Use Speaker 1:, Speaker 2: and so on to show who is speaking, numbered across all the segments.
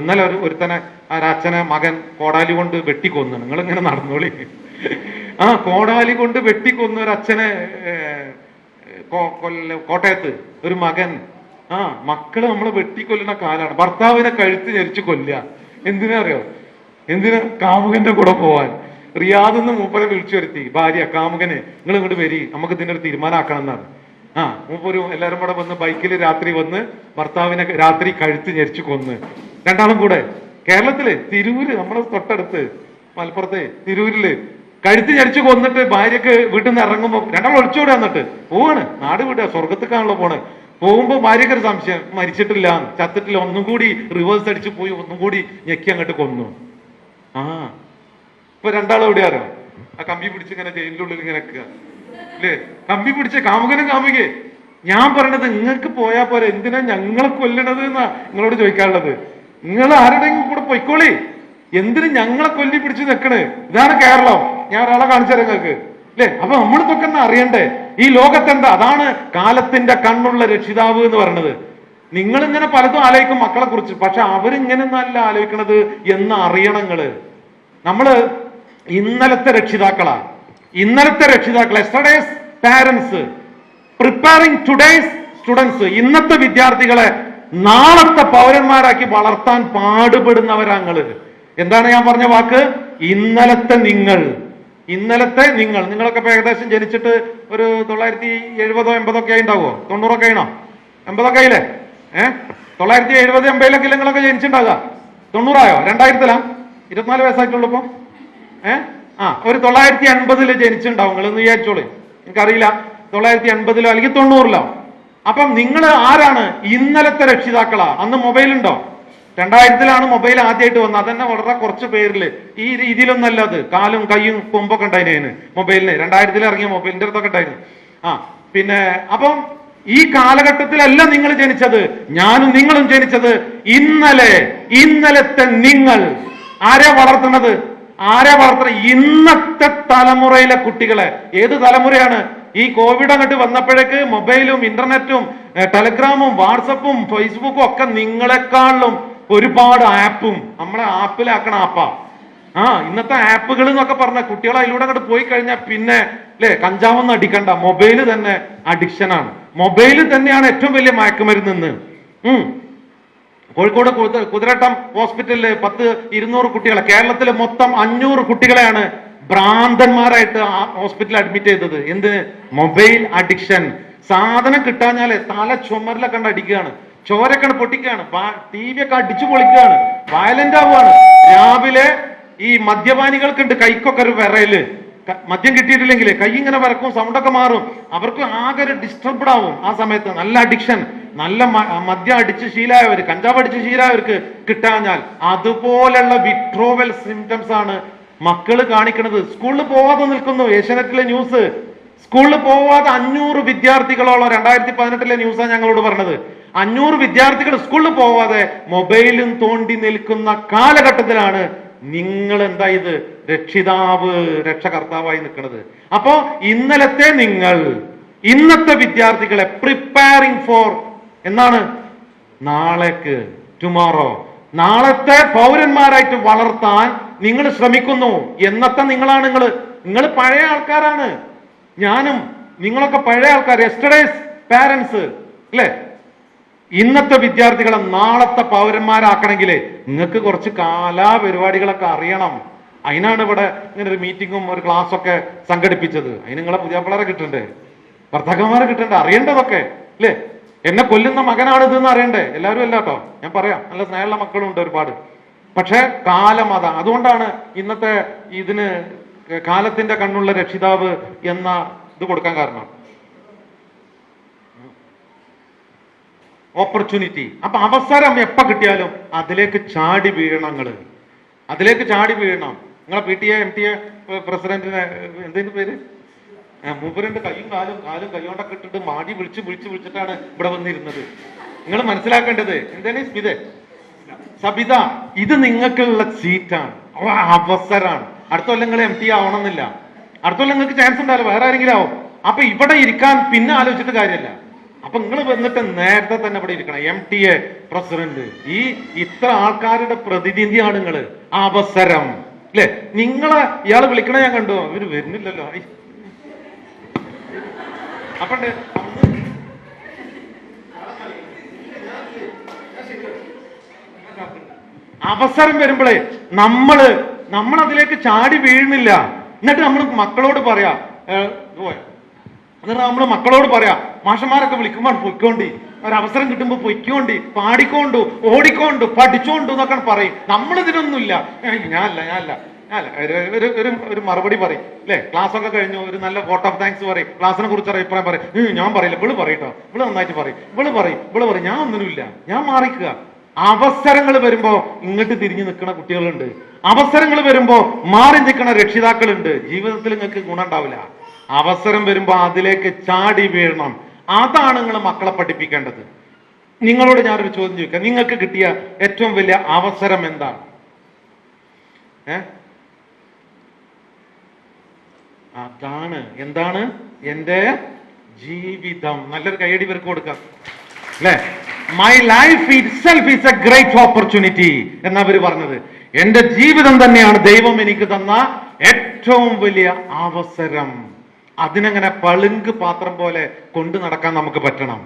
Speaker 1: ഇന്നലെ ഒരു ഒരുത്തനെ ആ അച്ഛനെ മകൻ കോടാലി കൊണ്ട് വെട്ടിക്കൊന്നു നിങ്ങൾ ഇങ്ങനെ നടന്നോളി. ആ കോടാലി കൊണ്ട് വെട്ടിക്കൊന്നു ഒരു അച്ഛനെ കൊല്ല- കോട്ടയത്ത് ഒരു മകൻ. ആ മക്കൾ നമ്മളെ വെട്ടിക്കൊല്ലുന്ന കാലാണ്. ഭർത്താവിനെ കഴുത്ത് ഞെരിച്ച് കൊല്ലുക. എന്തിനാ അറിയോ? എന്തിനാ? കാമുകന്റെ കൂടെ പോവാൻ. റിയാദിൽ നിന്ന് മൂപ്പരെ വിളിച്ചു വരുത്തി. ഭാര്യ കാമുകനെ നിങ്ങൾ ഇങ്ങോട്ട് വരി. നമുക്ക് ഇതിനൊരു തീരുമാനമാക്കണം എന്നാണ്. ആ മൂപ്പരും എല്ലാരും കൂടെ വന്ന് ബൈക്കിൽ രാത്രി വന്ന് ഭർത്താവിനെ രാത്രി കഴുത്ത് ഞെരിച്ച് കൊന്ന്. രണ്ടാളും കൂടെ. കേരളത്തിൽ തിരൂര് നമ്മുടെ തൊട്ടടുത്ത് മലപ്പുറത്തെ തിരൂരിൽ. കഴുത്ത് ചരിച്ചു കൊന്നിട്ട് ഭാര്യക്ക് വീട്ടിൽ നിന്ന് ഇറങ്ങുമ്പോ രണ്ടാൾ ഒളിച്ചോടുക വന്നിട്ട് പോവാണ്. നാട് വിടുക സ്വർഗത്തേക്കാണല്ലോ പോണ്. പോകുമ്പോ ഭാര്യക്ക് ഒരു സംശയം മരിച്ചിട്ടില്ല ചത്തിട്ടില്ല ഒന്നും കൂടി റിവേഴ്സ് അടിച്ച് പോയി ഒന്നും കൂടി ഞെക്കി അങ്ങോട്ട് കൊന്നു. ആ. ഇപ്പൊ രണ്ടാളും എവിടെയാരോ ആ കമ്പി പിടിച്ച് ഇങ്ങനെ ജയിലിന്റെ ഉള്ളിൽ ഇങ്ങനെ അല്ലേ കമ്പി പിടിച്ച കാമുകനും കാമുകേ ഞാൻ പറയണത് നിങ്ങൾക്ക് പോയാ പോരെ. എന്തിനാ ഞങ്ങളെ കൊല്ലണത് എന്നാ നിങ്ങളോട് ചോദിക്കാനുള്ളത്? നിങ്ങൾ ആരുടെയും കൂടെ പൊയ്ക്കോളി. എന്തിനു ഞങ്ങളെ കൊല്ലി പിടിച്ച് നിൽക്കണ് ഇതാണ് കേരളം. ഞാൻ ഒരാളെ കാണിച്ചു തരാം നിങ്ങൾക്ക്. അല്ലേ? അപ്പൊ നമ്മളിതൊക്കെ ഒന്ന് അറിയണ്ടേ? ഈ ലോകത്തെന്താ? അതാണ് കാലത്തിന്റെ കണ്ണുള്ള രക്ഷിതാവ് എന്ന് പറയുന്നത് നിങ്ങൾ ഇങ്ങനെ പലതും ആലോചിക്കും മക്കളെ കുറിച്ച്. പക്ഷെ അവരിങ്ങനെ നല്ല ആലോചിക്കണത് എന്ന് അറിയണം നിങ്ങൾ. നമ്മൾ ഇന്നലത്തെ രക്ഷിതാക്കളാ. ഇന്നലത്തെ രക്ഷിതാക്കൾ yesterday's parents preparing today's students ഇന്നത്തെ വിദ്യാർത്ഥികളെ നാളത്തെ പൗരന്മാരാക്കി വളർത്താൻ പാടുപെടുന്നവരാങ്ങൾ എന്താണ് ഞാൻ പറഞ്ഞ വാക്ക്? ഇന്നലത്തെ നിങ്ങൾ. ഇന്നലത്തെ നിങ്ങൾ. നിങ്ങളൊക്കെ ഇപ്പൊ ഏകദേശം ജനിച്ചിട്ട് ഒരു തൊള്ളായിരത്തി എഴുപതോ എൺപതോ ഒക്കെ ഉണ്ടാവുമോ തൊണ്ണൂറൊക്കെ ആയിണോ? എൺപതൊക്കെ ആയില്ലേ? ഏഹ് തൊള്ളായിരത്തി എഴുപത് എൺപതിലൊക്കെ നിങ്ങളൊക്കെ ജനിച്ചിട്ടുണ്ടാകുക തൊണ്ണൂറായോ? രണ്ടായിരത്തിലാ? ഇരുപത്തിനാല് വയസ്സായിട്ടുള്ളൂ ഏഹ് ആ ഒരു തൊള്ളായിരത്തി അൻപതിൽ ജനിച്ചിട്ടുണ്ടാവും. നിങ്ങൾ എന്ന് വിചാരിച്ചോളൂ. എനിക്കറിയില്ല. തൊള്ളായിരത്തി എൺപതിലോ അല്ലെങ്കിൽ തൊണ്ണൂറിലോ? അപ്പം നിങ്ങൾ ആരാണ് ഇന്നലത്തെ രക്ഷിതാക്കളാ? അന്ന് മൊബൈൽ ഉണ്ടോ രണ്ടായിരത്തിലാണ് മൊബൈൽ ആദ്യമായിട്ട് വന്നത്. അതന്നെ വളരെ കുറച്ച് പേരിൽ ഈ രീതിയിലൊന്നല്ല അത്. കാലും കൈയും കൊമ്പൊക്കെ ഉണ്ടായിരുന്നു മൊബൈലിന്. രണ്ടായിരത്തിൽ ഇറങ്ങിയ മൊബൈലിന്റെ അടുത്തൊക്കെ ഉണ്ടായിരുന്നു ആ പിന്നെ അപ്പം ഈ കാലഘട്ടത്തിലല്ല നിങ്ങൾ ജനിച്ചത്. ഞാനും നിങ്ങളും ജനിച്ചത് ഇന്നലെ. ഇന്നലത്തെ നിങ്ങൾ. ആരെ വളർത്തുന്നത്? ആരെ വളർത്തുന്നത്? ഇന്നത്തെ തലമുറയിലെ കുട്ടികളെ. ഏത് തലമുറയാണ് ഈ കോവിഡ് അങ്ങോട്ട് വന്നപ്പോഴേക്ക് മൊബൈലും ഇന്റർനെറ്റും ടെലഗ്രാമും വാട്സപ്പും ഫേസ്ബുക്കും ഒക്കെ നിങ്ങളെക്കാളും ഒരുപാട് ആപ്പും. നമ്മളെ ആപ്പിലാക്കണ ആപ്പാ. ആ ഇന്നത്തെ ആപ്പുകൾ എന്നൊക്കെ പറഞ്ഞ കുട്ടികൾ അതിലൂടെ അങ്ങോട്ട് പോയി കഴിഞ്ഞാൽ പിന്നെ അല്ലേ കഞ്ചാവൊന്നും അടിക്കണ്ട. മൊബൈൽ തന്നെ അഡിക്ഷനാണ് മൊബൈൽ തന്നെയാണ് ഏറ്റവും വലിയ മയക്കുമരുന്ന് ഉം. കോഴിക്കോട് കുതിര- കുതിരട്ടം ഹോസ്പിറ്റലിൽ പത്ത് ഇരുന്നൂറ് കുട്ടികളെ. കേരളത്തിലെ മൊത്തം അഞ്ഞൂറ് കുട്ടികളെയാണ് ഭ്രാന്തന്മാരായിട്ട് ഹോസ്പിറ്റലിൽ അഡ്മിറ്റ് ചെയ്തത്. എന്ത്? മൊബൈൽ അഡിക്ഷൻ സാധനം കിട്ടാഞ്ഞാൽ തല ചുമരിലൊക്കെ കണ്ട് അടിക്കുകയാണ്. ചോരക്കണ് പൊട്ടിക്കുകയാണ്. ടി വി ഒക്കെ അടിച്ചു പൊളിക്കുകയാണ്. വയലന്റ് ആവുകയാണ്. രാവിലെ ഈ മദ്യപാനികൾക്കുണ്ട് കൈക്കൊക്കെ ഒരു വിറയൽ. മദ്യം കിട്ടിയിട്ടില്ലെങ്കിൽ കൈ ഇങ്ങനെ വരക്കും സൗണ്ടൊക്കെ മാറും. അവർക്ക് ആകെ ഒരു ഡിസ്റ്റർബ്ഡ് ആവും ആ സമയത്ത്. നല്ല അഡിക്ഷൻ നല്ല മദ്യം അടിച്ച് ശീലായവർ കഞ്ചാവ് അടിച്ച് ശീലായവർക്ക് കിട്ടാഞ്ഞാൽ അതുപോലുള്ള വിട്രോവൽ സിംറ്റംസ് ആണ് മക്കൾ കാണിക്കുന്നത് സ്കൂളിൽ പോവാതെ നിൽക്കുന്നു. ഏഷ്യാനെറ്റിലെ ന്യൂസ്. സ്കൂളിൽ പോവാതെ അഞ്ഞൂറ് വിദ്യാർത്ഥികളോളം രണ്ടായിരത്തി പതിനെട്ടിലെ ന്യൂസാണ് ഞങ്ങളോട് പറഞ്ഞത്. അഞ്ഞൂറ് വിദ്യാർത്ഥികൾ സ്കൂളിൽ പോവാതെ മൊബൈലും തോണ്ടി നിൽക്കുന്ന കാലഘട്ടത്തിലാണ് നിങ്ങൾ എന്താ ഇത്? രക്ഷിതാവ് രക്ഷകർത്താവായി നിൽക്കുന്നത് അപ്പോ ഇന്നലത്തെ നിങ്ങൾ ഇന്നത്തെ വിദ്യാർത്ഥികളെ പ്രിപ്പയറിംഗ് ഫോർ എന്നാണ്? നാളേക്ക് ടുമോറോ നാളത്തെ പൗരന്മാരായിട്ട് വളർത്താൻ നിങ്ങൾ ശ്രമിക്കുന്നു എന്നത്തെ നിങ്ങളാണ് നിങ്ങൾ നിങ്ങൾ പഴയ ആൾക്കാരാണ്. ഞാനും നിങ്ങളൊക്കെ പഴയ ആൾക്കാർ എസ്റ്റഡേസ് പാരൻസ് അല്ലേ ഇന്നത്തെ വിദ്യാർത്ഥികളെ നാളത്തെ പൗരന്മാരാക്കണമെങ്കിൽ നിങ്ങൾക്ക് കുറച്ച് കാലാപരിപാടികളൊക്കെ അറിയണം. അതിനാണ് ഇവിടെ ഇങ്ങനെ ഒരു മീറ്റിങ്ങും ഒരു ക്ലാസ് ഒക്കെ സംഘടിപ്പിച്ചത്. അതിന് നിങ്ങളെ പുതിയ പിള്ളേരെ കിട്ടണ്ടേ? ഭർത്താക്കന്മാരെ കിട്ടണ്ടേ? അറിയേണ്ടതൊക്കെ അല്ലേ എന്നെ കൊല്ലുന്ന മകനാണ് ഇതെന്ന് അറിയണ്ടേ? എല്ലാവരും അല്ല കേട്ടോ. ഞാൻ പറയാം. നല്ല സ്നേഹമുള്ള മക്കളും ഉണ്ട് ഒരുപാട്. പക്ഷേ കാലം അതാ. അതുകൊണ്ടാണ് ഇന്നത്തെ ഇതിന് കാലത്തിന്റെ കണ്ണുള്ള രക്ഷിതാവ് എന്ന ഇത് കൊടുക്കാൻ കാരണം. ഓപ്പർച്യൂണിറ്റി അപ്പൊ അവസരം എപ്പോ കിട്ടിയാലും അതിലേക്ക് ചാടി വീഴണം അതിലേക്ക് ചാടി വീഴണം. നിങ്ങളെ P T A M T A പ്രസിഡന്റിന് എന്തിന്റെ പേര്? മൂപ്പരന്റെ കൈയും കാലും കാലും കൈയോണ്ടൊക്കെ ഇട്ടിട്ട് മാടി വിളിച്ച് വിളിച്ച് വിളിച്ചിട്ടാണ് ഇവിടെ വന്നിരുന്നത്. നിങ്ങൾ മനസ്സിലാക്കേണ്ടത്. എന്താണ് സ്മിത സബിത ഇത് നിങ്ങൾക്കുള്ള സീറ്റാണ്. അവസരാണ്. അടുത്ത കൊല്ലം നിങ്ങൾ എം ടി ആവണമെന്നില്ല. അടുത്ത കൊല്ലം നിങ്ങൾക്ക് ചാൻസ് ഉണ്ടാവില്ല വേറെ ആരെങ്കിലും ആവും. അപ്പൊ ഇവിടെ ഇരിക്കാൻ പിന്നെ ആലോചിച്ചിട്ട് കാര്യമല്ല. അപ്പൊ നിങ്ങൾ വന്നിട്ട് നേരത്തെ തന്നെ ഇവിടെ ഇരിക്കണം. എം ടി എ പ്രസിഡന്റ് ഈ ഇത്ര ആൾക്കാരുടെ പ്രതിനിധിയാണ് നിങ്ങൾ. അവസരം. അല്ലെ നിങ്ങളെ ഇയാൾ വിളിക്കണ ഞാൻ കണ്ടു. ഇവർ വരുന്നില്ലല്ലോ. ഐ. അപ്പണ്ട് അന്ന് അവസരം വരുമ്പോഴേ നമ്മൾ നമ്മൾ അതിലേക്ക് ചാടി വീഴുന്നില്ല. എന്നിട്ട് നമ്മൾ മക്കളോട് പറയാ എന്നിട്ട് നമ്മൾ മക്കളോട് പറയാ മാഷന്മാരൊക്കെ വിളിക്കുമ്പോൾ പൊയ്ക്കോണ്ടി. ഒരവസരം കിട്ടുമ്പോൾ പൊയ്ക്കോണ്ടി പാടിക്കോണ്ടു ഓടിക്കോണ്ടു പഠിച്ചോണ്ടു എന്നൊക്കെ പറയും. ഏയ് ഞാനല്ല ഞാനല്ല ഒരു- ഒരു ഒരു മറുപടി പറയും. അല്ലെ? ക്ലാസ് ഒക്കെ കഴിഞ്ഞു ഒരു നല്ല വോട്ട് ഓഫ് താങ്ക്സ് പറയും. ക്ലാസ്സിനെ കുറിച്ച് അഭിപ്രായം പറയും. ഞാൻ പറയില്ല. ഇവൾ പറയട്ടോ ഇവൾ നന്നായിട്ട് പറയും. ഇവൾ പറയും. ഇവൾ പറയും. ഞാൻ ഒന്നിനുമില്ല. ഞാൻ മാറിക്കുക. അവസരങ്ങൾ വരുമ്പോ ഇങ്ങോട്ട് തിരിഞ്ഞു നിൽക്കുന്ന കുട്ടികളുണ്ട്. അവസരങ്ങൾ വരുമ്പോ മാറി നിൽക്കുന്ന രക്ഷിതാക്കളുണ്ട്. ജീവിതത്തിൽ നിങ്ങൾക്ക് ഗുണം ഉണ്ടാവില്ല. അവസരം വരുമ്പോ അതിലേക്ക് ചാടി വീഴണം. അതാണ് നിങ്ങൾ മക്കളെ പഠിപ്പിക്കേണ്ടത്. നിങ്ങളോട് ഞാനൊരു ചോദ്യം ചോദിക്കാം. നിങ്ങൾക്ക് കിട്ടിയ ഏറ്റവും വലിയ അവസരം എന്താണ്? അതാണ്. എന്താണ്? എന്റെ ജീവിതം. നല്ലൊരു കൈയടി പേർക്ക് കൊടുക്കാം. അല്ലെ? My life itself is a great opportunity എന്നവർ പറഞ്ഞത്. എന്റെ ജീവിതം തന്നെയാണ് ദൈവം എനിക്ക് തന്ന ഏറ്റവും വലിയ അവസരം. അതിനങ്ങനെ പളുങ്ക് പാത്രം പോലെ കൊണ്ടു നടക്കാൻ നമുക്ക് പറ്റണം.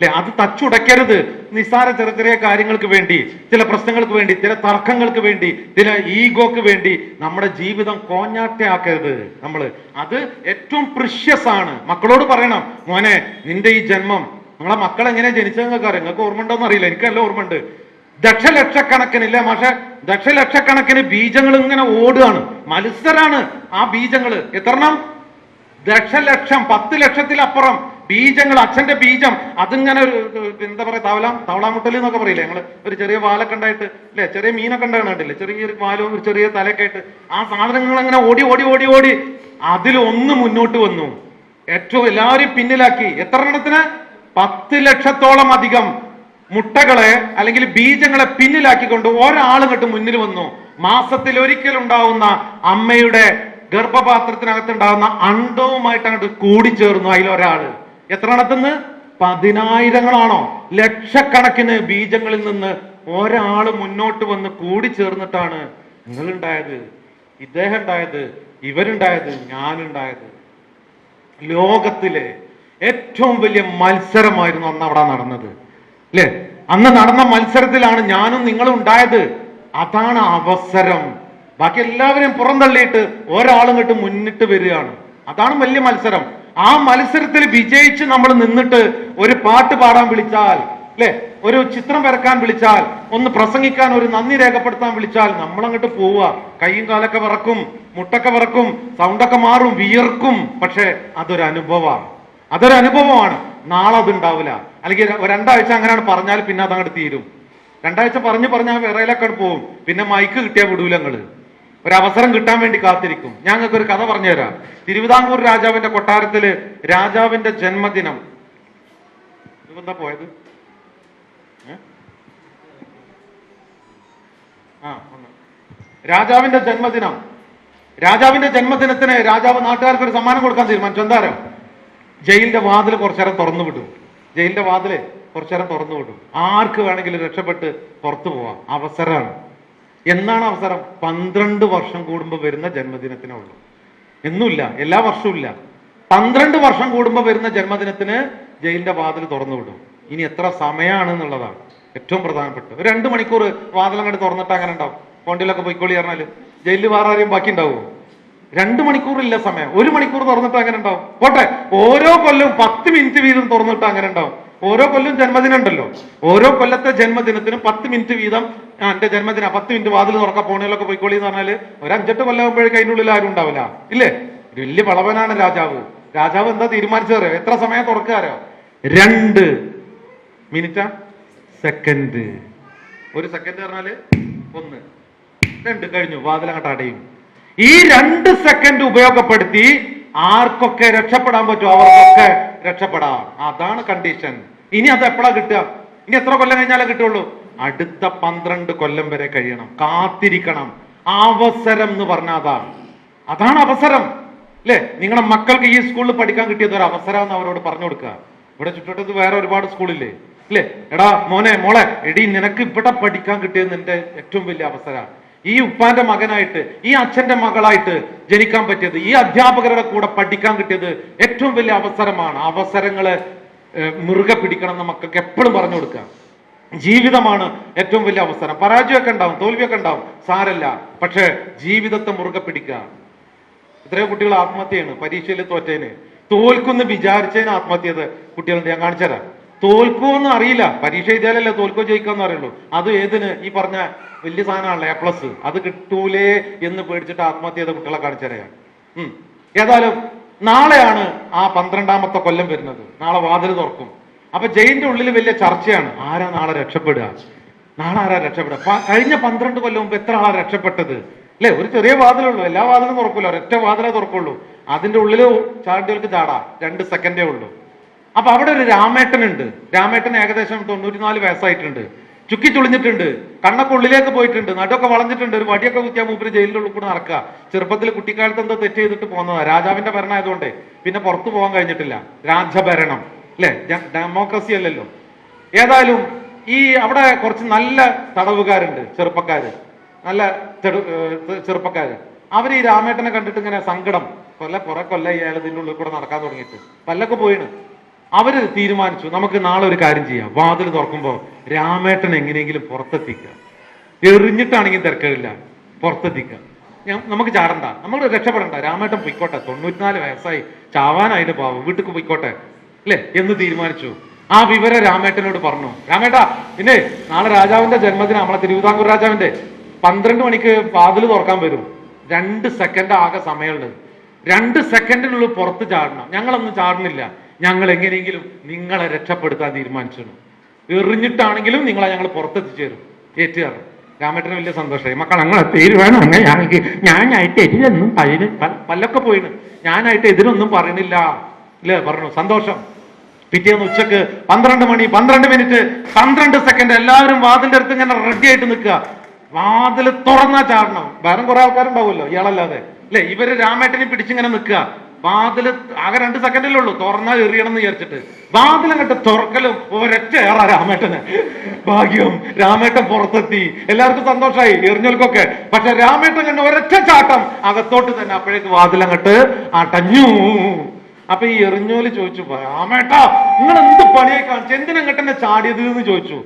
Speaker 1: അല്ലെ? അത് തച്ചുടയ്ക്കരുത്. നിസ്സാര ചെറിയ ചെറിയ കാര്യങ്ങൾക്ക് വേണ്ടി ചില പ്രശ്നങ്ങൾക്ക് വേണ്ടി ചില തർക്കങ്ങൾക്ക് വേണ്ടി ചില ഈഗോക്ക് വേണ്ടി നമ്മുടെ ജീവിതം കോഞ്ഞാട്ടയാക്കരുത് നമ്മൾ അത് ഏറ്റവും പ്രിഷ്യസ് ആണ്. മക്കളോട് പറയണം മോനെ നിന്റെ ഈ ജന്മം നിങ്ങളെ മക്കൾ എങ്ങനെയാ ജനിച്ചത് നിങ്ങൾക്ക് അറിയാം. നിങ്ങൾക്ക് ഓർമ്മ ഉണ്ടോന്ന് അറിയില്ല. എനിക്കല്ല ഓർമ്മ ഉണ്ട് ഇല്ല പക്ഷെ ദക്ഷലക്ഷക്കണക്കിന് ബീജങ്ങൾ ഇങ്ങനെ ഓടുകയാണ്. മത്സരാണ് ആ ബീജങ്ങൾ എത്രണ്ണം ദക്ഷലക്ഷം പത്ത് ലക്ഷത്തിലപ്പുറം ബീജങ്ങൾ അച്ഛന്റെ ബീജം. അതിങ്ങനെ ഒരു എന്താ പറയാ തവള തവളാമുട്ടൽ എന്നൊക്കെ പറയില്ലേ? ഞങ്ങൾ ഒരു ചെറിയ വാലൊക്കെ ഉണ്ടായിട്ട് അല്ലെ? ചെറിയ മീനൊക്കെ ഉണ്ടാകണം കണ്ടില്ലേ ചെറിയൊരു വാലും ഒരു ചെറിയ തലയൊക്കെ ആയിട്ട്. ആ സാധനങ്ങൾ അങ്ങനെ ഓടി ഓടി ഓടി ഓടി. അതിൽ ഒന്ന് മുന്നോട്ട് വന്നു. ഏറ്റവും എല്ലാവരും പിന്നിലാക്കി. എത്ര എണ്ണത്തിന്? പത്ത് ലക്ഷത്തോളം അധികം മുട്ടകളെ അല്ലെങ്കിൽ ബീജങ്ങളെ പിന്നിലാക്കിക്കൊണ്ട് ഒരാൾ ഇങ്ങോട്ട് മുന്നിൽ വന്നു. മാസത്തിൽ ഒരിക്കൽ ഉണ്ടാവുന്ന അമ്മയുടെ ഗർഭപാത്രത്തിനകത്ത് ഉണ്ടാകുന്ന അണ്ടവുമായിട്ട് അങ്ങോട്ട് കൂടിച്ചേർന്നു അതിലൊരാൾ എത്ര എണ്ണത്തിന്ന് പതിനായിരങ്ങളാണോ? ലക്ഷക്കണക്കിന് ബീജങ്ങളിൽ നിന്ന് ഒരാൾ മുന്നോട്ട് വന്ന് കൂടിച്ചേർന്നിട്ടാണ് നിങ്ങളുണ്ടായത് ഇദ്ദേഹം ഉണ്ടായത് ഇവരുണ്ടായത് ഞാനുണ്ടായത്. ലോകത്തിലെ ഏറ്റവും വലിയ മത്സരമായിരുന്നു അന്ന് അവിടെ നടന്നത്. അല്ലേ അന്ന് നടന്ന മത്സരത്തിലാണ് ഞാനും നിങ്ങളും ഉണ്ടായത്. അതാണ് അവസരം. ബാക്കി എല്ലാവരെയും പുറന്തള്ളിയിട്ട് കിട്ട് മുന്നിട്ട് വരികയാണ്. അതാണ് വലിയ മത്സരം. ആ മത്സരത്തിൽ വിജയിച്ച് നമ്മൾ നിന്നിട്ട് ഒരു പാട്ട് പാടാൻ വിളിച്ചാൽ അല്ലെ ഒരു ചിത്രം വരക്കാൻ വിളിച്ചാൽ ഒന്ന് പ്രസംഗിക്കാൻ ഒരു നന്ദി രേഖപ്പെടുത്താൻ വിളിച്ചാൽ നമ്മൾ അങ്ങോട്ട് പോവുക. കൈയും കാലൊക്കെ വിറക്കും മുട്ടൊക്കെ വിറക്കും സൗണ്ടൊക്കെ മാറും വിയർക്കും. പക്ഷെ അതൊരു അനുഭവമാണ്. അതൊരു അനുഭവമാണ്. നാളെ അത് ഉണ്ടാവില്ല. അല്ലെങ്കിൽ രണ്ടാഴ്ച അങ്ങനെയാണ് പറഞ്ഞാൽ പിന്നെ അങ്ങോട്ട് തീരും. രണ്ടാഴ്ച പറഞ്ഞ് പറഞ്ഞാൽ വിറയിലൊക്കെ പോവും. പിന്നെ മൈക്ക് കിട്ടിയാൽ വിടൂല നിങ്ങൾ ഒരു അവസരം കിട്ടാൻ വേണ്ടി കാത്തിരിക്കും. ഞങ്ങൾക്ക് ഒരു കഥ പറഞ്ഞുതരാം. തിരുവിതാംകൂർ രാജാവിന്റെ കൊട്ടാരത്തിൽ രാജാവിന്റെ ജന്മദിനം. ഇതെന്താ പോയത്? ആ രാജാവിന്റെ ജന്മദിനം. രാജാവിന്റെ ജന്മദിനത്തിന് രാജാവ് നാട്ടുകാർക്ക് ഒരു സമ്മാനം കൊടുക്കാൻ തീരുമാനിച്ചു. എന്താരോ ജയിലിന്റെ വാതിൽ കുറച്ചേരം തുറന്നു വിടും. ജയിലിന്റെ വാതിൽ കുറച്ചേരം തുറന്നു വിടും. ആർക്ക് വേണമെങ്കിലും രക്ഷപ്പെട്ട് പുറത്തു പോവാം. അവസരമാണ്. എന്നാണ് അവസരം? പന്ത്രണ്ട് വർഷം കൂടുമ്പോൾ വരുന്ന ജന്മദിനത്തിനേ ഉള്ളൂ. എന്നുമില്ല. എല്ലാ വർഷവും ഇല്ല. പന്ത്രണ്ട് വർഷം കൂടുമ്പോൾ വരുന്ന ജന്മദിനത്തിന് ജയിലിന്റെ വാതിൽ തുറന്നു വിടും. ഇനി എത്ര സമയമാണ് എന്നുള്ളതാണ് ഏറ്റവും പ്രധാനപ്പെട്ട ഒരു രണ്ട് മണിക്കൂർ വാതിൽ തുറന്നിട്ട് അങ്ങനെ ഉണ്ടാവും. ഫോണ്ടിലൊക്കെ പോയിക്കോളി പറഞ്ഞാൽ ജയിലിൽ വേറെ ആരെയും ബാക്കി ഉണ്ടാവുമോ രണ്ട് മണിക്കൂറില്ല സമയം. ഒരു മണിക്കൂർ തുറന്നിട്ട് അങ്ങനെ ഉണ്ടാവും. പോട്ടെ. ഓരോ കൊല്ലവും പത്ത് മിനിറ്റ് വീതം തുറന്നിട്ട് അങ്ങനെ ഉണ്ടാവും. ഓരോ കൊല്ലം ജന്മദിനം ഉണ്ടല്ലോ ഓരോ കൊല്ലത്തെ ജന്മദിനത്തിന് പത്ത് മിനിറ്റ് വീതം എന്റെ ജന്മദിന പത്ത് മിനിറ്റ് വാതിൽ തുറക്കാൻ പോണേലൊക്കെ പോയിക്കോളി എന്ന് പറഞ്ഞാൽ ഒരു അഞ്ചെട്ട് കൊല്ലം ആകുമ്പോഴേക്കും അതിന്റെ ഉള്ളിൽ ആരും ഉണ്ടാവില്ല. ഇല്ലേ? വലിയ വളവനാണ് രാജാവ്. രാജാവ് എന്താ തീരുമാനിച്ചതറിയോ എത്ര സമയം തുറക്കാരോ രണ്ട് മിനിറ്റ സെക്കൻഡ് ഒരു സെക്കൻഡ് പറഞ്ഞാൽ ഒന്ന്. രണ്ട് കഴിഞ്ഞു. വാതിലങ്ങോട്ട് അടയും. ഈ രണ്ട് സെക്കൻഡ് ഉപയോഗപ്പെടുത്തി ആർക്കൊക്കെ രക്ഷപ്പെടാൻ പറ്റുമോ അവർക്കൊക്കെ രക്ഷപ്പെടാം. അതാണ് കണ്ടീഷൻ ഇനി അത് എപ്പോഴാ കിട്ടുക? ഇനി എത്ര കൊല്ലം കഴിഞ്ഞാലേ കിട്ടുള്ളൂ? അടുത്ത പന്ത്രണ്ട് കൊല്ലം വരെ കഴിയണം. കാത്തിരിക്കണം. അവസരം എന്ന് പറഞ്ഞാൽ അതാണ്. അതാണ് അവസരം. അല്ലേ നിങ്ങളുടെ മക്കൾക്ക് ഈ സ്കൂളിൽ പഠിക്കാൻ കിട്ടിയത് ഒരു അവസരം എന്ന് അവരോട് പറഞ്ഞു കൊടുക്കുക. ഇവിടെ ചുറ്റുവട്ടത്ത് വേറെ ഒരുപാട് സ്കൂളില്ലേ? അല്ലേ എടാ മോനെ മോളെ എടി നിനക്ക് ഇവിടെ പഠിക്കാൻ കിട്ടിയത് നിന്റെ ഏറ്റവും വലിയ അവസരമാണ് ഈ ഉപ്പാന്റെ മകനായിട്ട് ഈ അച്ഛന്റെ മകളായിട്ട് ജനിക്കാൻ പറ്റിയത് ഈ അധ്യാപകരുടെ കൂടെ പഠിക്കാൻ കിട്ടിയത് ഏറ്റവും വലിയ അവസരമാണ്. അവസരങ്ങളെ മുറുകെ പിടിക്കണം എന്ന് മക്കൾക്ക് എപ്പോഴും പറഞ്ഞു കൊടുക്കുക. ജീവിതമാണ് ഏറ്റവും വലിയ അവസരം. പരാജയമൊക്കെ ഉണ്ടാവും തോൽവിയൊക്കെ ഉണ്ടാവും. സാരല്ല. പക്ഷെ ജീവിതത്തെ മുറുകെ പിടിക്കുക. എത്രയോ കുട്ടികൾ ആത്മഹത്യയാണ് പരീക്ഷയിൽ തോറ്റേന്. തോൽക്കുന്ന് വിചാരിച്ചതിന് ആത്മഹത്യ ചെയ്ത കുട്ടികളുണ്ട് ഞാൻ കാണിച്ചുതരാം. തോൽക്കുമെന്ന് അറിയില്ല. പരീക്ഷ എഴുതിയാലല്ലേ തോൽക്കോ ജയിക്കാന്ന് അറിയുള്ളൂ. അത് ഏതിന്? ഈ പറഞ്ഞ വലിയ സാധനമാണല്ലോ എ പ്ലസ് അത് കിട്ടൂലേ എന്ന് പേടിച്ചിട്ട് ആത്മഹത്യ ചെയ്ത കുട്ടികളെ കാണിച്ചറിയാം ഏതായാലും നാളെയാണ് ആ പന്ത്രണ്ടാമത്തെ കൊല്ലം വരുന്നത്. നാളെ വാതിൽ തുറക്കും. അപ്പൊ ജയിലിന്റെ ഉള്ളിൽ വലിയ ചർച്ചയാണ്. ആരാ നാളെ രക്ഷപ്പെടുക? നാളെ ആരാ രക്ഷപ്പെടുക? കഴിഞ്ഞ പന്ത്രണ്ട് കൊല്ലം മുമ്പ് എത്ര ആളാ രക്ഷപ്പെട്ടത്? അല്ലെ ഒരു ചെറിയ വാതിലുള്ളൂ. എല്ലാ വാതിലും തുറക്കുമല്ലോ ഒരൊറ്റ വാതിലേ തുറക്കുള്ളൂ. അതിന്റെ ഉള്ളിൽ ചാടികൾക്ക് ചാടാ. രണ്ട് സെക്കൻഡേ ഉള്ളൂ. അപ്പൊ അവിടെ ഒരു രാമേട്ടനുണ്ട്. രാമേട്ടൻ ഏകദേശം തൊണ്ണൂറ്റിനാല് വയസ്സായിട്ടുണ്ട്. ചുക്കി ചുളിഞ്ഞിട്ടുണ്ട്. കണ്ണൊക്കെ ഉള്ളിലേക്ക് പോയിട്ടുണ്ട്. നടുവൊക്കെ വളഞ്ഞിട്ടുണ്ട്. ഒരു വടിയൊക്കെ കുത്തിയാൽ മൂപ്പര് ജയിലിൽ ഉള്ളിൽ കൂടെ നടക്കുക. ചെറുപ്പത്തിൽ കുട്ടിക്കാലത്ത് എന്തോ തെറ്റ് ചെയ്തിട്ട് പോകുന്നതാണ് രാജാവിന്റെ ഭരണം ആയതുകൊണ്ട് പിന്നെ പുറത്തു പോകാൻ കഴിഞ്ഞിട്ടില്ല. രാജഭരണം. അല്ലെ? ഡെമോക്രസി അല്ലല്ലോ. ഏതായാലും ഈ അവിടെ കുറച്ച് നല്ല തടവുകാരുണ്ട് ചെറുപ്പക്കാര്. നല്ല ചെറുപ്പക്കാര്. അവർ ഈ രാമേട്ടനെ കണ്ടിട്ട് ഇങ്ങനെ സങ്കടം. കൊല്ല കുറെ കൊല്ല ഇയാൾ ഇതിന്റെ ഉള്ളിൽ കൂടെ നടക്കാൻ തുടങ്ങിയിട്ട്. പല്ലൊക്കെ പോയിണ്. അവർ തീരുമാനിച്ചു നമുക്ക് നാളെ ഒരു കാര്യം ചെയ്യാം. വാതിൽ തുറക്കുമ്പോൾ രാമേട്ടൻ എങ്ങനെയെങ്കിലും പുറത്തെത്തിക്കുക. എറിഞ്ഞിട്ടാണെങ്കിൽ തിരക്കില്ല പുറത്തെത്തിക്കുക. നമുക്ക് ചാടണ്ട നമ്മൾ രക്ഷപ്പെടണ്ട രാമേട്ടൻ പൊയ്ക്കോട്ടെ. തൊണ്ണൂറ്റിനാല് വയസ്സായി ചാവാനായിട്ട് പാവം വീട്ടിൽ പൊയ്ക്കോട്ടെ. അല്ലേ? എന്ന് തീരുമാനിച്ചു. ആ വിവരം രാമേട്ടനോട് പറഞ്ഞു. രാമേട്ടാ പിന്നെ നാളെ രാജാവിന്റെ ജന്മദിനം നമ്മളെ തിരുവിതാംകൂർ രാജാവിന്റെ പന്ത്രണ്ട് മണിക്ക് വാതിൽ തുറക്കാൻ വരും. രണ്ട് സെക്കൻഡ് ആകെ സമയമുള്ളത്. രണ്ട് സെക്കൻഡിനുള്ളിൽ പുറത്ത് ചാടണം. ഞങ്ങളൊന്നും ചാടണില്ല ഞങ്ങൾ എങ്ങനെയെങ്കിലും നിങ്ങളെ രക്ഷപ്പെടുത്താൻ തീരുമാനിച്ചു എറിഞ്ഞിട്ടാണെങ്കിലും നിങ്ങളെ ഞങ്ങൾ പുറത്തെത്തിച്ചേരും. ഏറ്റുകാരണം രാമേട്ടന് വലിയ സന്തോഷമായി. മക്കൾ ഞങ്ങളെ തീരുമാനം അങ്ങനെയാണെങ്കിൽ ഞാനായിട്ട് എതിരൊന്നും പതിന് പല്ലൊക്കെ പോയിന്. ഞാനായിട്ട് എതിരൊന്നും പറയണില്ല ഇല്ലേ പറഞ്ഞു. സന്തോഷം. പിറ്റേന്ന് ഉച്ചയ്ക്ക് പന്ത്രണ്ട് മണി പന്ത്രണ്ട് മിനിറ്റ് പന്ത്രണ്ട് സെക്കൻഡ് എല്ലാവരും വാതിന്റെ അടുത്ത് ഇങ്ങനെ റെഡി ആയിട്ട് നിൽക്കുക. വാതിൽ തുറന്നാ ചാടണം. വേറെ കുറെ ആൾക്കാരുണ്ടാവുമല്ലോ ഇയാളല്ലാതെ. അല്ലെ ഇവർ രാമേട്ടനെ പിടിച്ചിങ്ങനെ നിൽക്കുക. വാതിൽ ആകെ രണ്ട് സെക്കൻഡിലേ ഉള്ളൂ. തുറന്നാൽ എറിയണം എന്ന് വിചാരിച്ചിട്ട്. വാതിലങ്ങട്ട് തുറക്കലും ഒരൊറ്റ ഏറാ രാമേട്ടന്. ഭാഗ്യം രാമേട്ടൻ പുറത്തെത്തി. എല്ലാവർക്കും സന്തോഷമായി എറിഞ്ഞവർക്കൊക്കെ. പക്ഷെ രാമേട്ടൻ കണ്ട് ഒരൊറ്റ ചാട്ടം അകത്തോട്ട് തന്നെ. അപ്പോഴേക്ക് വാതിലങ്ങട്ട് അടഞ്ഞു. അപ്പൊ ഈ എറിഞ്ഞോൽ ചോദിച്ചു രാമേട്ടാ നിങ്ങൾ എന്ത് പണിയായി കാണിച്ചു? എന്തിനങ്ങട്ട് എന്നെ ചാടിയത്? എന്ന് ചോദിച്ചു.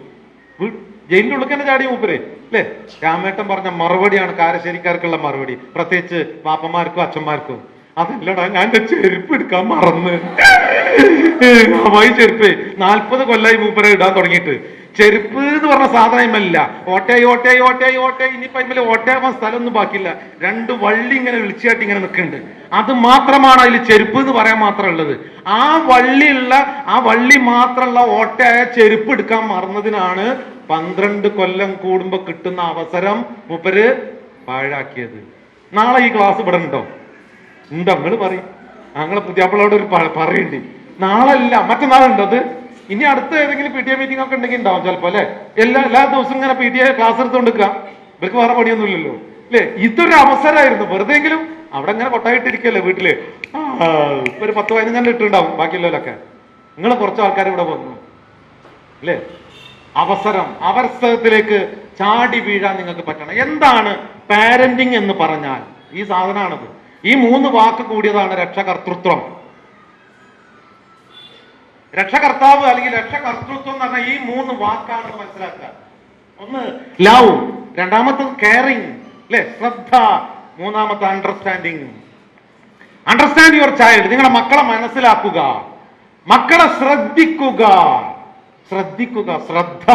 Speaker 1: ജയിലിന്റെ ഉള്ളിൽ തന്നെ ചാടിയ മൂപ്പരെ. അല്ലേ? രാമേട്ടൻ പറഞ്ഞ മറുപടിയാണ് കാരശ്ശേരിക്കാർക്കുള്ള മറുപടി. പ്രത്യേകിച്ച് പാപ്പന്മാർക്കും അച്ഛന്മാർക്കും. അതല്ലടാ ഞാൻ എന്റെ ചെരുപ്പ് എടുക്കാൻ മറന്ന്. ചെരുപ്പ് നാൽപ്പത് കൊല്ലായി മൂപ്പരെ ഇടാൻ തുടങ്ങിയിട്ട്. ചെരുപ്പ് എന്ന് പറഞ്ഞ സാധനമല്ല ഓട്ടയായി ഓട്ടയായി ഓട്ടയായി ഓട്ടയായി. ഇനിയിപ്പോ അതിൽ ഓട്ടയാവാൻ സ്ഥലമൊന്നും ബാക്കിയില്ല. രണ്ട് വള്ളി ഇങ്ങനെ വിളിച്ചായിട്ട് ഇങ്ങനെ നിൽക്കുന്നുണ്ട്. അത് മാത്രമാണ് അതിൽ ചെരുപ്പ് എന്ന് പറയാൻ മാത്രം ഉള്ളത്. ആ വള്ളിയുള്ള ആ വള്ളി മാത്രമുള്ള ഓട്ടയായ ചെരുപ്പ് എടുക്കാൻ മറന്നതിനാണ് പന്ത്രണ്ട് കൊല്ലം കൂടുമ്പോ കിട്ടുന്ന അവസരം മൂപ്പര് പാഴാക്കിയത്. നാളെ ഈ ക്ലാസ് ഇവിടെ ഉണ്ടോ? ഉണ്ട് അങ്ങൾ പറയും. ഞങ്ങളെ പുതിയാപ്പിളോട് ഒരു പറയുണ്ട്. നാളല്ല നാളെ അല്ല മറ്റന്നാളുണ്ടോ അത് ഇനി അടുത്ത ഏതെങ്കിലും പി ടി എ മീറ്റിംഗ് ഒക്കെ ഉണ്ടെങ്കിൽ ഉണ്ടാവും ചിലപ്പോ അല്ലെ? എല്ലാ എല്ലാ ദിവസവും ഇങ്ങനെ പി ടി എ ക്ലാസ് എടുത്തോണ്ടിരിക്കുക ഇവർക്ക് വേറെ പണിയൊന്നുമില്ലല്ലോ അല്ലെ? ഇതൊരു അവസരമായിരുന്നു വെറുതെ എങ്കിലും അവിടെ ഇങ്ങനെ കൊട്ടായിട്ടിരിക്കല്ലേ വീട്ടിൽ? ഒരു പത്ത് പതിനഞ്ചെണ്ണം ഇട്ടുണ്ടാവും ബാക്കിയുള്ളവരൊക്കെ. നിങ്ങൾ കുറച്ച് ആൾക്കാർ ഇവിടെ വന്നു. അല്ലേ? അവസരം അവസരത്തിലേക്ക് ചാടി വീഴാൻ നിങ്ങൾക്ക് പറ്റണം. എന്താണ് പാരന്റിങ് എന്ന് പറഞ്ഞാൽ ഈ സാധനമാണത് ഈ മൂന്ന് വാക്ക് കൂടിയതാണ് രക്ഷകർത്തൃത്വം. രക്ഷകർത്താവ് അല്ലെങ്കിൽ രക്ഷകർത്തൃത്വം എന്ന് പറഞ്ഞാൽ ഈ മൂന്ന് വാക്കാണ് മനസ്സിലാക്കുക. ഒന്ന് ലവ് രണ്ടാമത്തത് കെയറിങ് അല്ലെ ശ്രദ്ധ മൂന്നാമത്തെ അണ്ടർസ്റ്റാൻഡിങ് അണ്ടർസ്റ്റാൻഡ് യുവർ ചൈൽഡ് നിങ്ങളുടെ മക്കളെ മനസ്സിലാക്കുക. മക്കളെ ശ്രദ്ധിക്കുക. ശ്രദ്ധിക്കുക ശ്രദ്ധ.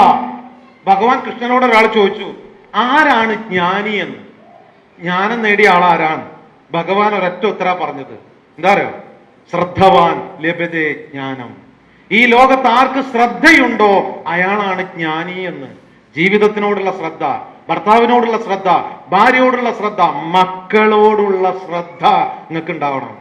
Speaker 1: ഭഗവാൻ കൃഷ്ണനോട് ഒരാൾ ചോദിച്ചു ആരാണ് ജ്ഞാനി എന്ന് ജ്ഞാനം നേടിയ ആളാരാണ്? ഭഗവാൻ ഒരൊറ്റ ഉത്തര പറഞ്ഞത്. എന്താ അറിയോ? ശ്രദ്ധവാൻ ലഭ്യതേ ജ്ഞാനം. ഈ ലോകത്ത് ആർക്ക് ശ്രദ്ധയുണ്ടോ? അയാളാണ് ജ്ഞാനി എന്ന്. ജീവിതത്തിനോടുള്ള ശ്രദ്ധ ഭർത്താവിനോടുള്ള ശ്രദ്ധ ഭാര്യയോടുള്ള ശ്രദ്ധ മക്കളോടുള്ള ശ്രദ്ധ നിങ്ങൾക്ക് ഉണ്ടാവണം.